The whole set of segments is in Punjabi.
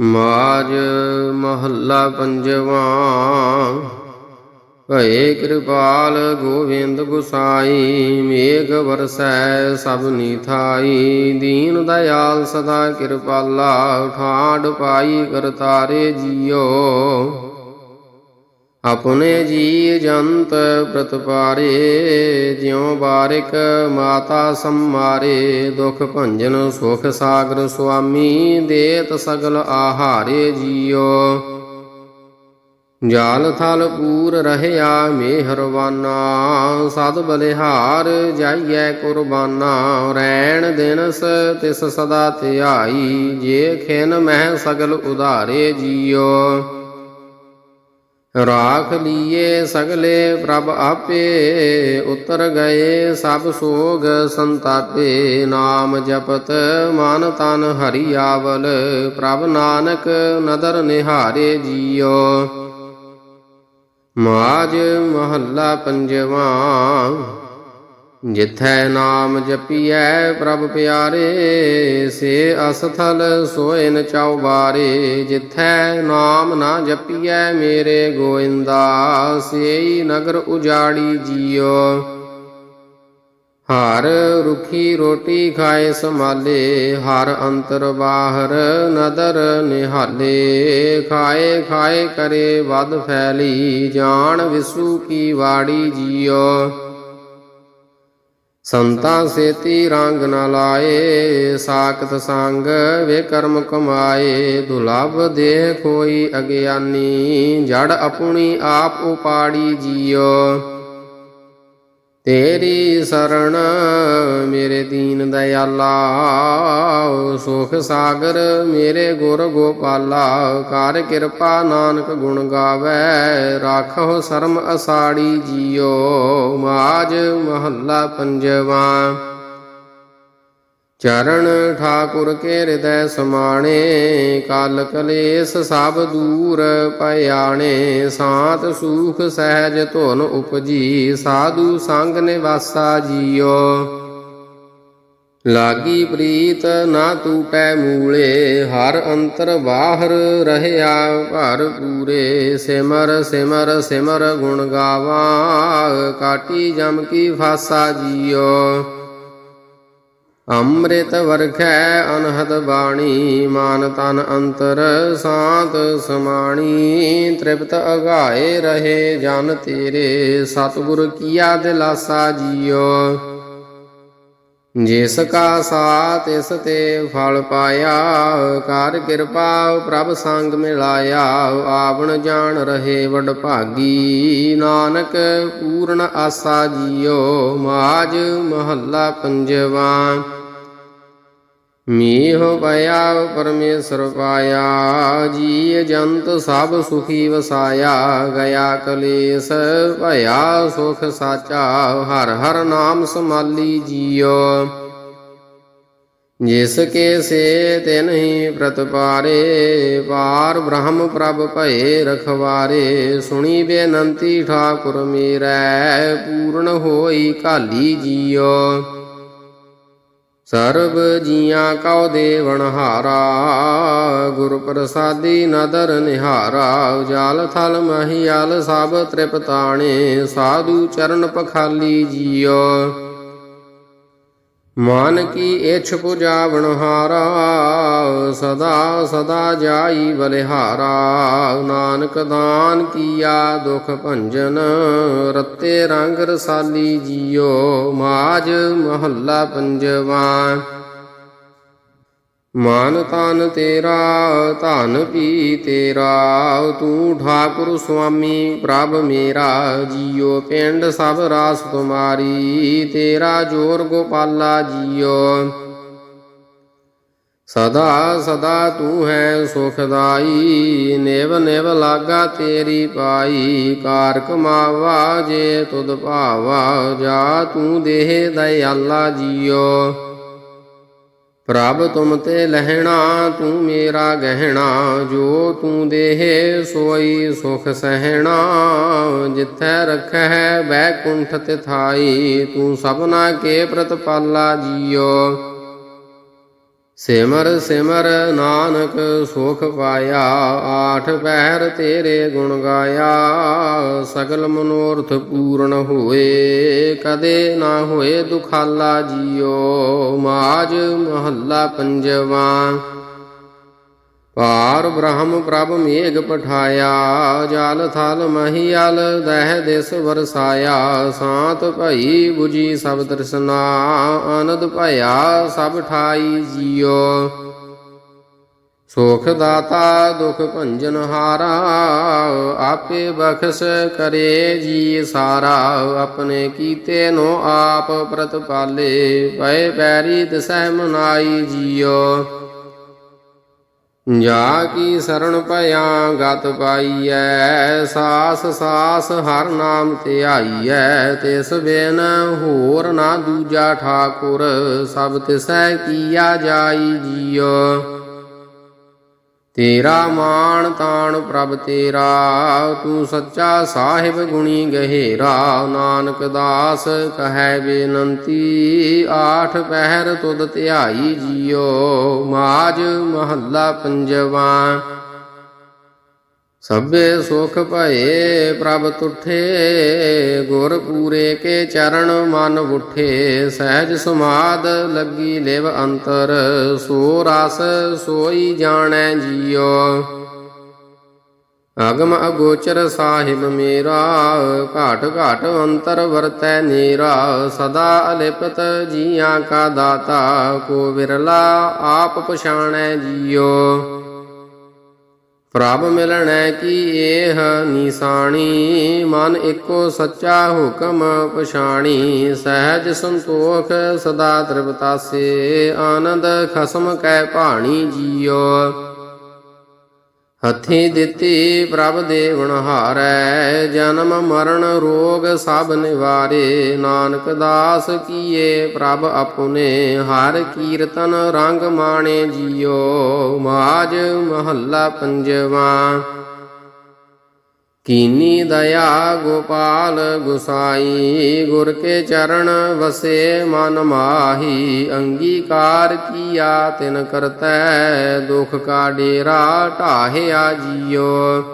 ਮਾਜ ਮਹੱਲਾ ਪੰਜਵਾਂ। ਭਏ ਕਿਰਪਾਲ ਗੋਵਿੰਦ ਗੁਸਾਈ, ਮੇਘ ਵਰਸੈ ਸਭ ਨੀਥਾਈ ਦੀਨ ਦਇਆਲ ਸਦਾ ਕਿਰਪਾਲਾ ਠਾਡ ਪਾਈ ਕਰਤਾਰੇ ਜੀਓ। ਆਪਣੇ ਜੀ ਜੰਤ ਪ੍ਰਤਪਾਰੇ ਜਿਉ ਬਾਰਿਕ ਮਾਤਾ ਸੰਮਾਰੇ, ਦੁਖ ਭੰਜਨ ਸੁਖ ਸਾਗਰ ਸੁਆਮੀ, ਦੇਤ ਸਗਲ ਆਹਾਰੇ ਜੀਓ। ਜਾਲ ਥਲ ਪੂਰ ਰਹਿਆ ਮਿਹਰਵਾਨਾ, ਸਦ ਬਲਿਹਾਰ ਜਾਈਐ ਕੁਰਬਾਨਾ। ਰੈਣ ਦਿਨਸ ਤਿਸ ਸਦਾ ਧਿਆਈ, ਜੇ ਖਿਨ ਮਹਿ ਸਗਲ ਉਧਾਰੇ ਜੀਓ। ਰਾਖ ਲੀਏ ਸਗਲੇ ਪ੍ਰਭ ਆਪੇ ਉਤਰ ਗਏ, ਸਭ ਸੋਗ ਸੰਤਾਪੇ ਨਾਮ ਜਪਤ, ਮਨ ਤਨ ਹਰੀ ਆਵਲ ਪ੍ਰਭ ਨਾਨਕ ਨਦਰ ਨਿਹਾਰੇ ਜੀਓ। ਮਾਜ ਮਹੱਲਾ ਪੰਜਵਾਂ। ਜਿਥੈ ਨਾਮ ਜਪੀਐ ਪ੍ਰਭ ਪਿਆਰੇ, ਸੇ ਅਸਥਲ ਸੋਇਨ ਚੌਬਾਰੇ ਜਿਥੈ ਨਾਮ ਨਾ ਜਪੀਐ ਮੇਰੇ ਗੋਇੰਦਾ, ਸੇਈ ਨਗਰ ਉਜਾੜੀ ਜੀਓ। ਹਰ ਰੁਖੀ ਰੋਟੀ ਖਾਏ ਸਮਾਲੇ ਹਰ ਅੰਤਰ ਬਾਹਰ ਨਦਰ ਨਿਹਾਲੇ, ਖਾਏ ਖਾਏ ਕਰੇ ਵਦ ਫੈਲੀ, ਜਾਣ ਵਿਸੂ ਕੀ ਵਾੜੀ ਜੀਓ। ਸੰਤਾਂ ਸੇਤੀ ਰੰਗ ਨ ਲਾਏ, ਸਾਖਤ ਸੰਗ ਵੇ ਕਰਮ ਕਮਾਏ। ਦੁਲਭ ਦੇ ਕੋਈ ਅਗਿਆਨੀ, ਜੜ ਆਪਣੀ ਆਪ ਉਪਾੜੀ ਜੀਓ। ਤੇਰੀ ਸਰਣ ਮੇਰੇ ਦੀਨ ਦਇਆਲਾ, ਸੁਖ ਸਾਗਰ ਮੇਰੇ ਗੁਰ ਗੋਪਾਲਾ, ਕਰ ਕਿਰਪਾ ਨਾਨਕ ਗੁਣ ਗਾਵੇ ਰਾਖੋ ਸ਼ਰਮ ਅਸਾੜੀ ਜੀਓ, ਮਾਜ ਮਹੱਲਾ ਪੰਜਵਾਂ। ਚਰਨ ਠਾਕੁਰ ਕੇ ਹਿਰਦੈ ਸਮਾਣੇ, ਕਲ ਕਲੇਸ਼ ਸਭ ਦੂਰ ਪਿਆਣੇ ਸਾਤ ਸੂਖ ਸਹਿਜ ਧੁਨ ਉਪਜੀ, ਸਾਧੂ ਸੰਗ ਨਿਵਾਸਾ ਜੀਓ। ਲਾਗੀ ਪ੍ਰੀਤ ਨਾ ਟੂਟੈ ਮੂਲੇ, ਹਰ ਅੰਤਰ ਬਾਹਰ ਰਹਿਆ ਭਰ ਪੂਰੇ, ਸਿਮਰ ਸਿਮਰ ਸਿਮਰ ਗੁਣ ਗਾਵਾਂ, ਕਾਟੀ ਜਮ ਕੀ ਫਾਸਾ ਜੀਓ। ਅੰਮ੍ਰਿਤ ਵਰਖੈ ਅਨਹਦ ਬਾਣੀ, ਮਾਨ ਤਨ ਅੰਤਰ ਸਾਤ ਸਮਾਣੀ, ਤ੍ਰਿਪਤ ਅਗਾਏ ਰਹੇ ਜਨ ਤੇਰੇ, ਸਤਿਗੁਰ ਕੀਆ ਦਿਲਾਸਾ ਜੀਓ। ਜਿਸ ਕਾ ਸਾਥ ਇਸ ਤੇ ਫਲ ਪਾਇਆ ਕਰ ਕਿਰਪਾ ਪ੍ਰਭ ਸੰਗ ਮਿਲਾਇਆ, ਆਵਣ ਜਾਣ ਰਹੇ ਵਡ ਭਾਗੀ। ਨਾਨਕ ਪੂਰਨ ਆਸਾ ਜੀਓ, ਮਾਜ ਮਹੱਲਾ ਪੰਜਵਾਂ। ਮੀਹ ਪਿਆ ਪਰਮੇਸ਼ਰ ਪਾਇਆ ਜੀ ਜੰਤ ਸਭ ਸੁਖੀ ਵਸਾਇਆ, ਗਿਆ ਕਲੇਸ਼ ਭਇਆ ਸੁਖ ਸਾਚਾ, ਹਰ ਹਰ ਨਾਮ ਸਮਾਲੀ ਜੀਓ। ਜਿਸ ਕੇ ਸੇ ਤਿਨ ਹੀ ਪ੍ਰਤਪਾਰੇ ਪਾਰ ਬ੍ਰਹਮ ਪ੍ਰਭ ਭਏ ਰਖਵਾਰੇ, ਸੁਣੀ ਬੇਨੰਤੀ ਠਾਕੁਰ ਮੇਰੈ, ਪੂਰਨ ਹੋਈ ਕਾਲੀ ਜੀਓ। ਸਰਬ ਜੀਆਂ ਕਉ ਦੇਵਨ ਹਾਰਾ, ਗੁਰ ਪ੍ਰਸਾਦੀ ਨਦਰ ਨਿਹਾਰਾ, ਉਜਾਲ ਥਲ ਮਹੀਆਲ ਸਭ ਤ੍ਰਿਪਤਾਣੇ, ਸਾਧੂ ਚਰਨ ਪਖਾਲੀ ਜੀਓ। ਮਨ ਕੀ ਇਛ ਪੁਜਾਵਣ ਹਾਰਾ ਸਦਾ ਸਦਾ ਜਾਈ ਬਲਿਹਾਰਾ ਨਾਨਕ ਦਾਨ ਕੀਆ ਦੁਖ ਭੰਜਨ ਰਤੇ ਰੰਗ ਰਸਾਲੀ ਜੀਓ ਮਾਜ ਮਹੱਲਾ ਪੰਜਵਾਂ ਮਾਨ ਤਨ ਤੇਰਾ, ਧਨ ਪੀ ਤੇਰਾ, ਤੂੰ ਠਾਕੁਰ ਸੁਆਮੀ, ਪ੍ਰਭ ਮੇਰਾ, ਜੀਓ ਪਿੰਡ ਸਭ ਰਾਸ ਤੁਮਾਰੀ, ਤੇਰਾ ਜੋਰ ਗੋਪਾਲਾ ਜੀਓ। ਸਦਾ ਸਦਾ ਤੂੰ ਹੈ ਸੁਖਦਾਈ, ਨਿਵ ਨਿਵ ਲਾਗਾ ਤੇਰੀ ਪਾਈ ਕਾਰ ਕਮਾਵਾ ਜੇ ਤੁਧ ਭਾਵਾ, ਜਾ ਤੂੰ ਦੇਹ ਦਇਆਲਾ ਜੀਓ। ਪ੍ਰਭ ਤੁਮ ਤੇ ਲਹਿਣਾ, ਤੂੰ ਮੇਰਾ ਗਹਿਣਾ, ਜੋ ਤੂੰ ਦੇਹ, ਸੋਈ ਸੁਖ ਸਹਿਣਾ। ਜਿੱਥੈ ਰਖੈ ਬੈਕੁੰਠ ਤਿਥਾਈ, ਤੂੰ ਸਭਨਾ ਕੇ ਪ੍ਰਤਪਾਲਾ ਜੀਓ। ਸਿਮਰ ਸਿਮਰ ਨਾਨਕ ਸੁਖ ਪਾਇਆ, ਆਠ ਪਹਿਰ ਤੇਰੇ ਗੁਣ ਗਾਇਆ। ਸਗਲ ਮਨੋਰਥ ਪੂਰਨ ਹੋਏ, ਕਦੇ ਨਾ ਹੋਏ ਦੁਖਾਲਾ ਜੀਓ। ਮਾਜ ਮਹੱਲਾ ਪੰਜਵਾ। ਪਾਰ ਬ੍ਰਹਮ ਪ੍ਰਭ ਮੇਘ ਪਠਾਇਆ, ਜਲ ਥਲ ਮਹੀਲ ਦਹਿ ਦਿਸ ਵਰਸਾਇਆ, ਸਾਤ ਭਈ 부ਜੀ ਸਭ ਦਰਸਨਾ ਆਨੰਦ ਭਇਆ ਸਭ ਠਾਈ ਜੀਓ। ਸੁਖ ਦਾਤਾ ਦੁਖ ਭੰਜਨ ਹਾਰਾ, ਆਪੇ ਬਖਸ਼ ਕਰੇ ਜੀ ਸਾਰਾ, ਆਪਣੇ ਕੀਤੇ ਨੂੰ ਆਪ ਪ੍ਰਤਪਾਲੇ, ਪਏ ਪੈਰੀ ਦਸੈ ਮਨਾਈ ਜੀਓ। ਜਾ ਕੀ ਸਰਣ ਭਇਆ ਗਤ ਪਾਈਐ, ਸਾਸ ਸਾਸ ਹਰ ਨਾਮ ਧਿਆਈਐ ਤਿਸ ਬਿਨ ਹੋਰ ਨਾ ਦੂਜਾ ਠਾਕੁਰ, ਸਭ ਤਿਸੈ ਕੀਆ ਜਾਈ ਜੀਓ। ਤੇਰਾ ਮਾਣ ਤਾਣ ਪ੍ਰਭ ਤੇਰਾ, ਤੂੰ ਸੱਚਾ ਸਾਹਿਬ ਗੁਣੀ ਗਹਿਰਾ। ਨਾਨਕ ਦਾਸ ਕਹੈ ਬੇਨੰਤੀ, ਆਠ ਪਹਿਰ ਤੁਧ ਧਿਆਈ ਜੀਓ। ਮਾਜ ਮਹੱਲਾ ਪੰਜਵਾ। ਸਭੇ ਸੁਖ ਭਏ ਪ੍ਰਭ ਤੁਠੇ, ਗੁਰ ਪੂਰੇ ਕੇ ਚਰਨ ਮਨ ਉਠੇ, ਸਹਿਜ ਸਮਾਦ ਲੱਗੀ ਲਿਵ ਅੰਤਰ, ਸੋ ਰਸ ਸੋਈ ਜਾਣੈ ਜੀਓ ਅਗਮ ਅਗੋਚਰ ਸਾਹਿਬ ਮੇਰਾ, ਘਾਟ ਘਾਟ ਅੰਤਰ ਵਰਤੈ ਨੀਰਾ, ਸਦਾ ਅਲਿਪਤ ਜੀਆਂ ਕਾ ਦਾਤਾ, ਕੋ ਵਿਰਲਾ ਆਪ ਪਛਾਣੈ ਜੀਓ ਪ੍ਰਭ ਮਿਲਣੈ ਕੀ ਇਹ ਨਿਸਾਣੀ, ਮਨ ਇੱਕੋ ਸੱਚਾ ਹੁਕਮ ਪਛਾਣੀ। ਸਹਿਜ ਸੰਤੋਖ ਸਦਾ ਤ੍ਰਿਪਤਾਸੇ, ਆਨੰਦ ਖਸਮ ਕੈ ਭਾਣੀ ਜੀਓ। ਹੱਥੀ ਦਿੱਤੀ ਪ੍ਰਭ ਦੇਵਨ ਹਾਰੈ, ਜਨਮ ਮਰਨ ਰੋਗ ਸਭ ਨਿਵਾਰੇ। ਨਾਨਕ ਦਾਸ ਕੀਏ ਪ੍ਰਭ ਆਪੁਨੇ, ਹਰ ਕੀਰਤਨ ਰੰਗ ਮਾਣੇ ਜੀਓ। ਮਾਜ ਮਹੱਲਾ ਪੰਜਵਾ। ਕੀਨੀ ਦਇਆ ਗੋਪਾਲ ਗੁਸਾਈ, ਗੁਰ ਕੇ ਚਰਨ ਵਸੇ ਮਨ ਮਾਹੀ, ਅੰਗੀਕਾਰ ਕੀਆ ਤਿਨ ਕਰਤੈ, ਦੁਖ ਕਾ ਡੇਰਾ ਢਾਹਿਆ ਜੀਓ।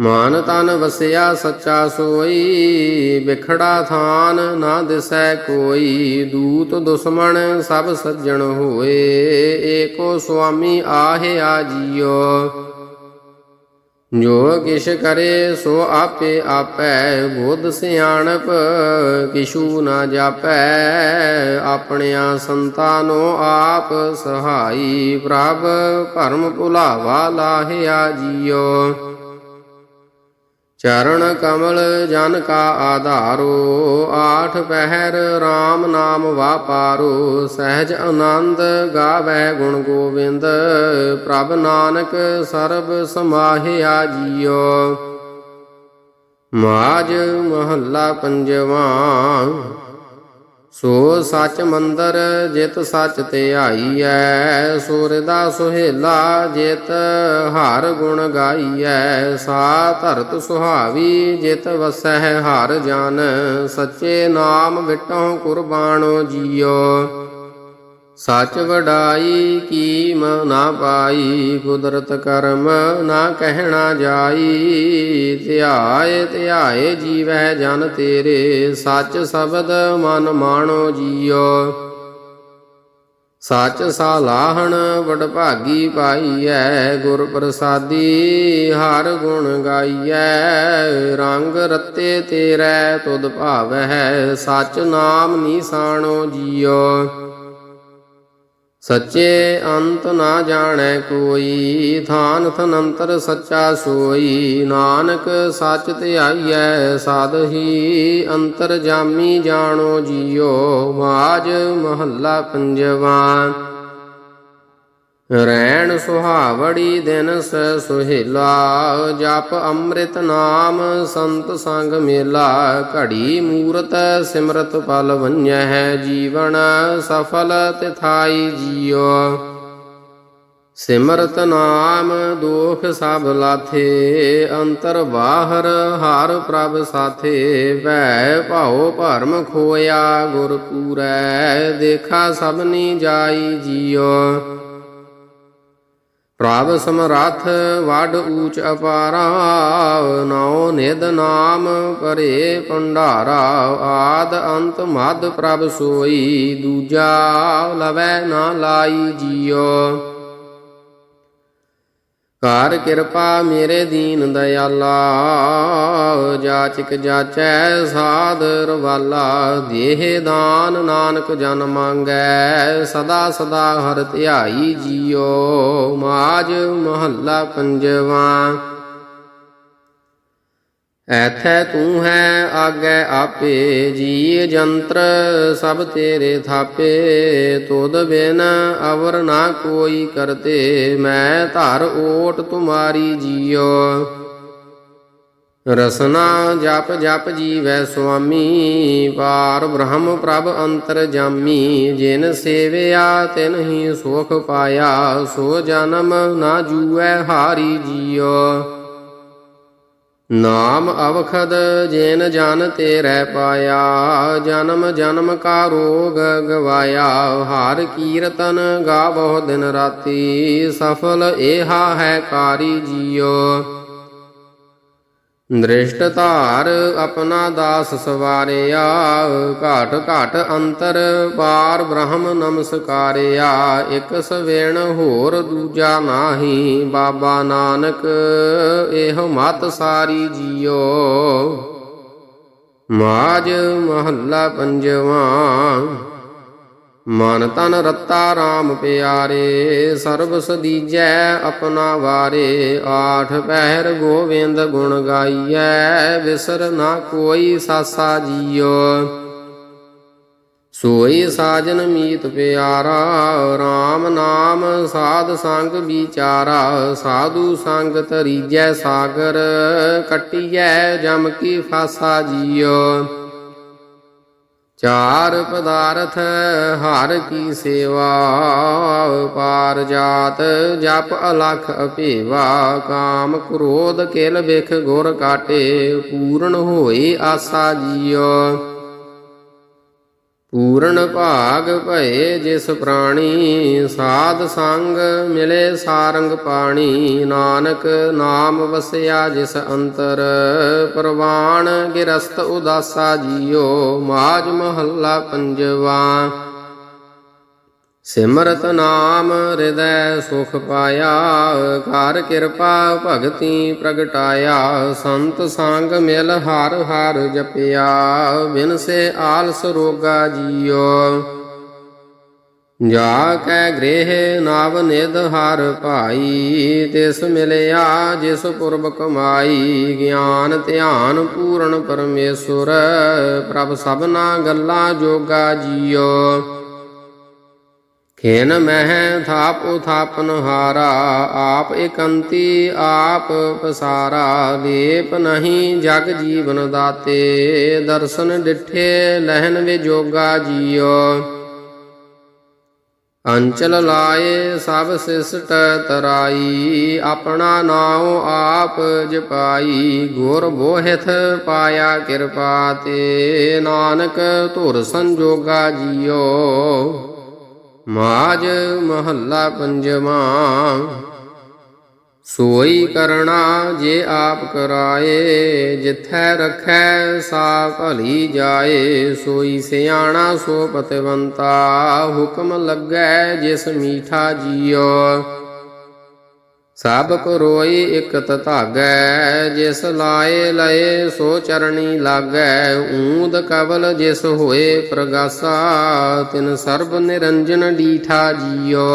ਮਾਨ ਤਨ ਵਸਿਆ ਸੱਚਾ ਸੋਈ ਵਿਖੜਾ ਥਾਨ ਨਾ ਦਿਸੈ ਕੋਈ, ਦੂਤ ਦੁਸ਼ਮਣ ਸਭ ਸੱਜਣ ਹੋਏ, ਏਕੋ ਸੁਆਮੀ ਆਹਿਆ ਜੀਓ। ਜੋ ਕਿਛ ਕਰੇ ਸੋ ਆਪੇ ਆਪੈ, ਬੋਧ ਸਿਆਣਪ, ਕਿਛੂ ਨਾ ਜਾਪੈ। ਆਪਣਿਆਂ ਸੰਤਾਨੋ ਆਪ ਸਹਾਈ ਪ੍ਰਭ, ਭਰਮ ਭੁਲਾਵਾ ਲਾਹਿਆ ਜੀਓ। ਚਰਨ ਕਮਲ ਜਨ ਕਾ ਆਧਾਰੋ, ਆਠ ਪਹਿਰ RAM ਨਾਮ ਵਾਪਾਰੋ ਸਹਿਜ ਆਨੰਦ ਗਾਵੇ ਗੁਣ ਗੋਬਿੰਦ ਪ੍ਰਭ ਨਾਨਕ ਸਰਬ ਸਮਾਹਿਆ ਜੀਓ। ਮਾਜ ਮਹੱਲਾ ਪੰਜਵਾ ਸੋ ਸੱਚ ਮੰਦਰ ਜਿਤ ਸਚ ਧਿਆਈਐ ਸੂਰਦਾ ਸੁਹੇਲਾ ਜਿਤ ਹਰ ਗੁਣ ਗਾਈਐ, ਸਾ ਧਰਤ ਸੁਹਾਵੀ ਜਿਤ ਵਸਹਿ ਹਰ ਜਨ, ਸੱਚੇ ਨਾਮ ਵਿਟੋਂ ਕੁਰਬਾਨੋ ਜੀਓ। ਸੱਚ ਵਡਾਈ ਕੀਮ ਨਾ ਪਾਈ, ਕੁਦਰਤ ਕਰਮ ਨਾ ਕਹਿਣਾ ਜਾਈ। ਧਿਆਏ ਧਿਆਏ ਜੀਵੈ ਜਨ ਤੇਰੇ, ਸੱਚ ਸ਼ਬਦ ਮਨ ਮਾਣੋ ਜੀਓ। ਸੱਚ ਸਾਲਾਹਣ ਵਡਭਾਗੀ ਪਾਈਐ, ਗੁਰ ਪ੍ਰਸਾਦੀ ਹਰ ਗੁਣ ਗਾਈਐ। ਰੰਗ ਰਤੇ ਤੇਰੇ, ਤੁਧ ਭਾਵੈ ਸੱਚ ਨਾਮ ਨੀਸਾਣੋ ਜੀਓ। ਸੱਚੇ ਅੰਤ ਨਾ ਜਾਣੈ ਕੋਈ, ਥਾਨ ਥਨੰਤਰ ਸੱਚਾ ਸੋਈ। ਨਾਨਕ ਸੱਚ ਤੇ ਆਈਐ, ਸਾਧ ਹੀ ਅੰਤਰ ਜਾਮੀ ਜਾਣੋ ਜੀਓ। ਮਾਜ ਮਹੱਲਾ ਪੰਜਵਾ। ਰੈਣ ਸੁਹਾਵੜੀ ਦਿਨ ਸ ਸੁਹੇਲਾ, ਜਪ ਅੰਮ੍ਰਿਤ ਨਾਮ ਸੰਤ ਸੰਗ ਮੇਲਾ, ਘੜੀ ਮੂਰਤ ਸਿਮਰਤ ਪਲ ਵੰਜੈ ਜੀਵਨ ਸਫਲ ਤਿਥਾਈ ਜੀਓ ਸਿਮਰਤ ਨਾਮ ਦੋਖ ਸਭ ਲਾਥੇ, ਅੰਤਰ ਬਾਹਰ ਹਰ ਪ੍ਰਭ ਸਾਥੇ ਭੈ ਭਾਉ ਭਰਮ ਖੋਇਆ ਗੁਰ ਪੂਰੈ, ਦੇਖਾ ਸਭਨੀ ਜਾਈ ਜੀਓ ਪ੍ਰਭ ਸਮਰੱਥ ਵੱਡ ਊਚ ਅਪਾਰਾ ਨਉ ਨਿਦ ਨਾਮ ਪਰੇ ਭੰਡਾਰਾ, ਆਦ ਅੰਤ ਮਦ ਪ੍ਰਭ ਸੋਈ, ਦੂਜਾ ਲਵੈ ਨਾ ਲਾਈ ਜੀਓ। ਕਰ ਕਿਰਪਾ ਮੇਰੇ ਦੀਨ ਦਇਆਲਾ ਜਾਚਕ ਜਾਚੈ ਸਾਧ ਰਵਾਲਾ, ਦੇਹ ਦਾਨ ਨਾਨਕ ਜਨ ਮੰਗੈ, ਸਦਾ ਸਦਾ ਹਰ ਧਿਆਈ ਜੀਓ, ਮਾਜ ਮਹੱਲਾ ਪੰਜਵਾ। ਐਥੈ ਤੂੰ ਹੈ ਆਗੇ ਆਪੇ ਜੀ ਜੰਤਰ ਸਭ ਤੇਰੇ ਥਾਪੇ। ਤੁਧ ਬਿਨ ਅਵਰ ਨਾ ਕੋਈ ਕਰਤੇ, ਮੈਂ ਧਰ ਓਟ ਤੁਮਾਰੀ ਜੀਓ। ਰਸਨਾ ਜਪ ਜਪ ਜੀਵੈ ਸੁਆਮੀ ਪਾਰ ਬ੍ਰਹਮ ਪ੍ਰਭ ਅੰਤਰ ਜਾਮੀ। ਜਿਨ ਸੇਵਿਆ ਤਿਨ ਹੀ ਸੁਖ ਪਾਇਆ, ਸੋ ਜਨਮ ਨਾ ਜੂਐ ਹਾਰੀ ਜੀਓ। ਨਾਮ ਅਵਖਦ ਜੇਨ ਜਨ ਰਹਿ ਪਾਇਆ, ਜਨਮ ਜਨਮ ਕਾ ਰੋਗ ਗਵਾਇਆ, ਹਾਰ ਕੀਰਤਨ ਗਾਵੋ ਦਿਨ ਰਾਤੀ, ਸਫਲ ਏਹਾ ਹੈ ਕਾਰੀ ਜੀਓ। ਦ੍ਰਿਸ਼ਟ ਧਾਰ ਆਪਣਾ ਦਾਸ ਸਵਾਰਿਆ, ਘਾਟ ਘਾਟ ਅੰਤਰ ਪਾਰ ਬ੍ਰਹਮ ਨਮਸਕਾਰਿਆ, ਇਕ ਸਵੇਣ ਹੋਰ ਦੂਜਾ ਨਾਹੀ, ਬਾਬਾ ਨਾਨਕ ਇਹ ਮਤ ਸਾਰੀ ਜੀਓ। ਮਾਜ ਮਹੱਲਾ ਪੰਜਵਾਂ। ਮਨ ਤਨ ਰਤਾ RAM ਪਿਆਰੇ, ਸਰਬ ਸਦੀਜੈ ਆਪਣਾ ਵਾਰੇ। ਆਠ ਪਹਿਰ ਗੋਵਿੰਦ ਗੁਣ ਗਾਈਐ, ਵਿਸਰ ਨਾ ਕੋਈ ਸਾਸਾ ਜੀਓ। ਸੋਈ ਸਾਜਨ ਮੀਤ ਪਿਆਰਾ RAM ਨਾਮ ਸਾਧ ਸੰਗ ਵਿਚਾਰਾ। ਸਾਧੂ ਸੰਗ ਤਰੀਜੈ ਸਾਗਰ, ਕਟਿਐ ਜਮ ਕੀ ਫਾਸਾ ਜੀਓ। ਚਾਰ ਪਦਾਰਥ, ਹਰ ਕੀ ਸੇਵਾ, ਪਾਰ ਜਾਤ, ਜਪ ਅਲਖ ਅਭੇਵਾ, ਕਾਮ ਕ੍ਰੋਧ ਕਿਲ ਵਿਖ ਗੁਰ ਕਾਟੇ, ਪੂਰਨ ਹੋਈ ਆਸਾ ਜੀਓ। ਪੂਰਨ ਭਾਗ ਭਏ ਜਿਸ ਪ੍ਰਾਣੀ, ਸਾਧ ਸੰਗ ਮਿਲੇ ਸਾਰੰਗ ਪਾਣੀ, ਨਾਨਕ ਨਾਮ ਵਸਿਆ ਜਿਸ ਅੰਤਰ। ਪ੍ਰਵਾਨ, ਗਿਰਸਤ ਉਦਾਸਾ ਜੀਓ, ਮਾਜ ਮਹੱਲਾ ਪੰਜਵਾ। ਸਿਮਰਤ ਨਾਮ ਹਿਰਦੈ ਸੁਖ ਪਾਇਆ, ਘਰ ਕਿਰਪਾ ਭਗਤੀ ਪ੍ਰਗਟਾਇਆ, ਸੰਤ ਸੰਗ ਮਿਲ ਹਰ ਹਰ ਜਪਿਆ, ਬਿਨ ਸੇ ਆਲਸ ਰੋਗਾ ਜੀਓ। ਜਾ ਕੈ ਗ੍ਰਹਿ ਨਾਵ ਨਿਦ ਹਰ ਭਾਈ, ਤਿਸ ਮਿਲਿਆ ਜਿਸ ਪੁਰਬ ਕਮਾਈ, ਗਿਆਨ ਧਿਆਨ ਪੂਰਨ ਪਰਮੇਸ਼ੁਰ, ਪ੍ਰਭ ਸਭਨਾ ਗੱਲਾਂ ਜੋਗਾ ਜੀਓ। ਖੇਨ ਮਹਿ ਥਾਪ ਉਥਾਪਨ ਹਾਰਾ, ਆਪ ਇਕੰਤੀ, ਆਪ ਪਸਾਰਾ ਲੇਪ ਨਹੀਂ ਜਗ ਜੀਵਨ ਦਾਤੇ, ਦਰਸ਼ਨ ਡਿਠੇ ਲਹਿਨ ਵਿਜੋਗਾ ਜੀਓ। ਅੰਚਲ ਲਾਏ ਸਭ ਸਿਸਟ ਤਰਾਈ, ਆਪਣਾ ਨਾਉ ਆਪ ਜਪਾਈ, ਗੁਰ ਬੋਹਿਥ ਪਾਇਆ ਕਿਰਪਾ ਤੇ, ਨਾਨਕ ਧੁਰ ਸੰਜੋਗਾ ਜੀਓ। ਮਾਜ ਮਹੱਲਾ ਪੰਜਵਾਂ। ਸੋਈ ਕਰਣਾ ਜੇ ਆਪ ਕਰਾਏ, ਜਿਥੈ ਰਖੈ ਸਾ ਭਲੀ ਜਾਏ। ਸੋਈ ਸਿਆਣਾ ਸੋ ਪਤਵੰਤਾ, ਹੁਕਮ ਲੱਗੈ ਜਿਸ ਮੀਠਾ ਜੀਓ। ਸਭ ਕਰੋਈ ਇਕ ਧਾਗੈ, ਜਿਸ ਲਾਏ ਲਏ ਸੋ ਚਰਣੀ ਲਾਗੈ। ਊਂਦ ਕਵਲ ਜਿਸ ਹੋਏ ਪ੍ਰਗਾਸਾ, ਤਿਨ ਸਰਬ ਨਿਰੰਜਨ ਡੀਠਾ ਜੀਓ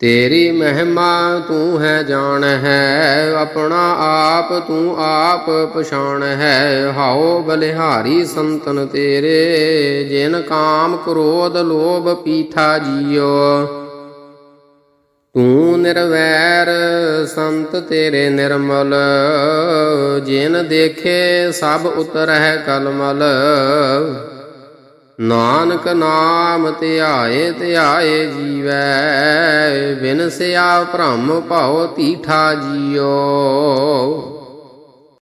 ਤੇਰੀ ਮਹਿਮਾ ਤੂੰ ਹੈ ਜਾਣ ਹੈ ਆਪਣਾ ਆਪ ਤੂੰ ਆਪ ਪਛਾਣ ਹੈ ਹਾਓ ਬਲਿਹਾਰੀ ਸੰਤਨ ਤੇਰੇ, ਜਿਨ ਕਾਮ ਕ੍ਰੋਧ ਲੋਭ ਪੀਠਾ ਜੀਓ ਤੂੰ ਨਿਰਵੈਰ ਸੰਤ ਤੇਰੇ ਨਿਰਮਲ, ਜਿਨ ਦੇਖੇ ਸਭ ਉਤਰਹਿ ਕਲਮਲ। ਨਾਨਕ ਨਾਮ ਧਿਆਏ ਧਿਆਏ ਜੀਵੈ, ਬਿਨ ਸਿਆ ਭ੍ਰਮ ਭਉ ਤੀਠਾ ਜੀਓ।